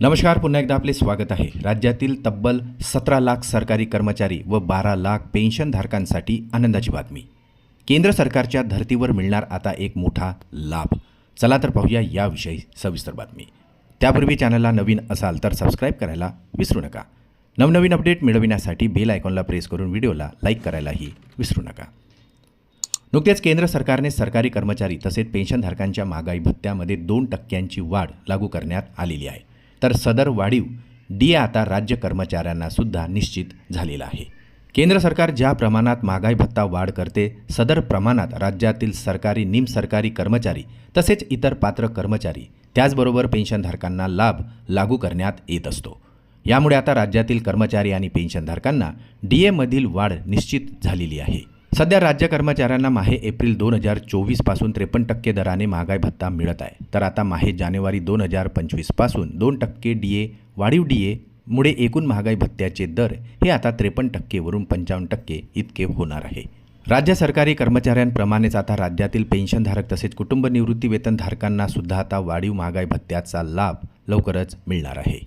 नमस्कार पुन्हा एकदा आपले स्वागत आहे. राज्यातील तब्बल सतरा लाख सरकारी कर्मचारी व बारा लाख पेन्शनधारकांसाठी आनंदाची बातमी. केंद्र सरकारच्या धर्तीवर मिळणार आता एक मोठा लाभ. चला तर पाहूया याविषयी सविस्तर बातमी. त्यापूर्वी चॅनलला नवीन असाल तर सबस्क्राईब करायला विसरू नका. नवनवीन अपडेट मिळविण्यासाठी बेल आयकॉनला प्रेस करून व्हिडिओला लाईक करायलाही विसरू नका. नुकतेच केंद्र सरकारने सरकारी कर्मचारी तसेच पेन्शनधारकांच्या महागाई भत्त्यामध्ये दोन टक्क्यांची वाढ लागू करण्यात आलेली आहे. तर सदर वाढीव डी आता राज्य कर्मचाऱ्यांनासुद्धा निश्चित झालेला आहे. केंद्र सरकार ज्या प्रमाणात महागाई भत्ता वाढ करते सदर प्रमाणात राज्यातील सरकारी निमसरकारी कर्मचारी तसेच इतर पात्र कर्मचारी त्याचबरोबर पेन्शनधारकांना लाभ लागू करण्यात येत असतो. यामुळे आता राज्यातील कर्मचारी आणि पेन्शनधारकांना डी एमधील वाढ निश्चित झालेली आहे. सध्या राज्य कर्मचाऱ्यांना माहे एप्रिल दोन हजार चोवीसपासून त्रेपन्न टक्के दराने महागाई भत्ता मिळत आहे. तर आता माहे जानेवारी दोन हजार पंचवीसपासून दोन टक्के डी ए वाढीव डी एमुळे एकूण महागाई भत्त्याचे दर हे आता त्रेपन्न टक्केवरून पंचावन्न टक्के इतके होणार आहे. राज्य सरकारी कर्मचाऱ्यांप्रमाणेच आता राज्यातील पेन्शनधारक तसेच कुटुंब निवृत्ती वेतनधारकांना सुद्धा आता वाढीव महागाई भत्त्याचा लाभ लवकरच मिळणार आहे.